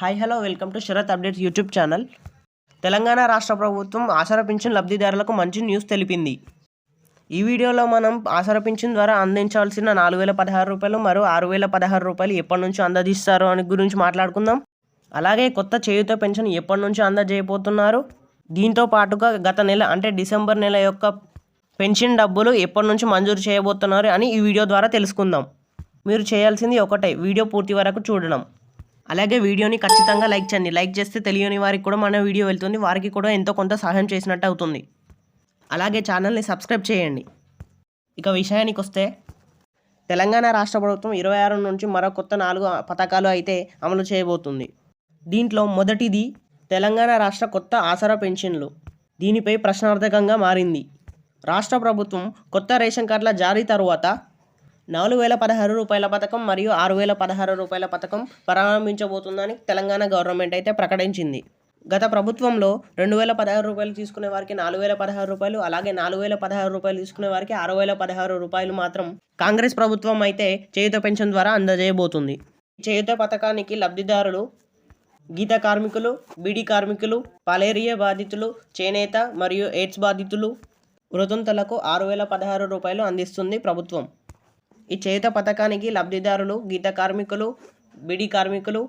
Hi hello welcome to Sharath updates YouTube channel Telangana రాష్ట్ర ప్రభుత్వం ఆసరా pension లబ్ధిదారులకు మంచి న్యూస్ తెలిపింది. ఈ వీడియోలో మనం ఆసరా పింఛన్ ద్వారా అందించాల్సిన నాలుగు వేల పదహారు రూపాయలు మరియు ఆరు వేల పదహారు రూపాయలు ఎప్పటి నుంచి అందజేస్తారు అని గురించి మాట్లాడుకుందాం. అలాగే కొత్త చేయుత పెన్షన్ ఎప్పటి నుంచి అందజేయబోతున్నారు? దీంతో పాటుగా గత నెల అంటే డిసెంబర్ నెల యొక్క పెన్షన్ డబ్బులు ఎప్పటి నుంచి మంజూరు చేయబోతున్నారు అని ఈ వీడియో ద్వారా తెలుసుకుందాం. మీరు చేయాల్సింది ఒకటే వీడియో పూర్తి వరకు చూడడం. అలాగే వీడియోని ఖచ్చితంగా లైక్ చేయండి. లైక్ చేస్తే తెలియని వారికి కూడా మన వీడియో వెళ్తుంది. వారికి కూడా ఎంతో కొంత సహాయం చేసినట్టు అవుతుంది. అలాగే ఛానల్ని సబ్స్క్రైబ్ చేయండి. ఇక విషయానికి వస్తే తెలంగాణ రాష్ట్ర ప్రభుత్వం ఇరవై ఆరు నుంచి మరో కొత్త నాలుగు పథకాలు అయితే అమలు చేయబోతుంది. దీంట్లో మొదటిది తెలంగాణ రాష్ట్ర కొత్త ఆసరా పెన్షన్లు. దీనిపై ప్రశ్నార్థకంగా మారింది. రాష్ట్ర ప్రభుత్వం కొత్త రేషన్ కార్డుల జారీ తరువాత నాలుగు వేల పదహారు రూపాయల పథకం మరియు ఆరు వేల పదహారు రూపాయల పథకం ప్రారంభించబోతుందని తెలంగాణ గవర్నమెంట్ అయితే ప్రకటించింది. గత ప్రభుత్వంలో రెండు వేల పదహారు రూపాయలు తీసుకునే వారికి నాలుగు వేల పదహారు రూపాయలు అలాగే నాలుగు వేల పదహారు రూపాయలు తీసుకునే వారికి ఆరు వేల పదహారు రూపాయలు మాత్రం కాంగ్రెస్ ప్రభుత్వం అయితే చేయుత పెన్షన్ ద్వారా అందజేయబోతుంది. చేయుత పథకానికి లబ్ధిదారులు గీత కార్మికులు బీడీ కార్మికులు పలేరియా బాధితులు చేనేత మరియు ఎయిడ్స్ బాధితులు వృతంతులకు ఆరు వేల పదహారు రూపాయలు అందిస్తుంది ప్రభుత్వం. ఈ చేత పథకానికి లబ్ధిదారులు గీత కార్మికులు బిడి కార్మికులు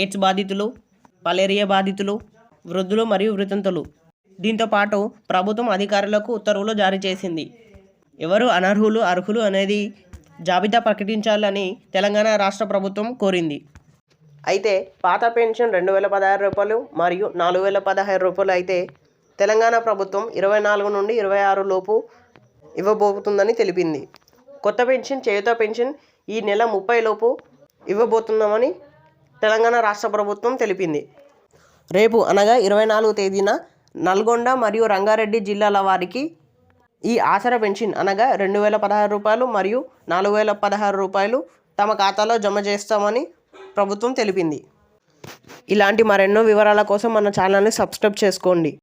ఎయిడ్స్ బాధితులు పలేరియా బాధితులు వృద్ధులు మరియు వృతంతులు. దీంతో పాటు ప్రభుత్వం అధికారులకు ఉత్తర్వులు జారీ చేసింది. ఎవరు అనర్హులు అర్హులు అనేది జాబితా ప్రకటించాలని తెలంగాణ రాష్ట్ర ప్రభుత్వం కోరింది. అయితే పాత పెన్షన్ రెండు వేల పదహారు రూపాయలు మరియు నాలుగు వేల పదహారు రూపాయలు అయితే తెలంగాణ ప్రభుత్వం ఇరవై నాలుగు నుండి ఇరవై ఆరు లోపు ఇవ్వబోతుందని తెలిపింది. కొత్త పెన్షన్ చేయుత పెన్షన్ ఈ నెల ముప్పై లోపు ఇవ్వబోతున్నామని తెలంగాణ రాష్ట్ర ప్రభుత్వం తెలిపింది. రేపు అనగా ఇరవై నాలుగు తేదీన నల్గొండ మరియు రంగారెడ్డి జిల్లాల వారికి ఈ ఆసర పెన్షన్ అనగా రెండు వేల పదహారు రూపాయలు మరియు నాలుగు వేల పదహారు రూపాయలు తమ ఖాతాలో జమ చేస్తామని ప్రభుత్వం తెలిపింది. ఇలాంటి మరెన్నో వివరాల కోసం మన ఛానల్ని సబ్స్క్రైబ్ చేసుకోండి.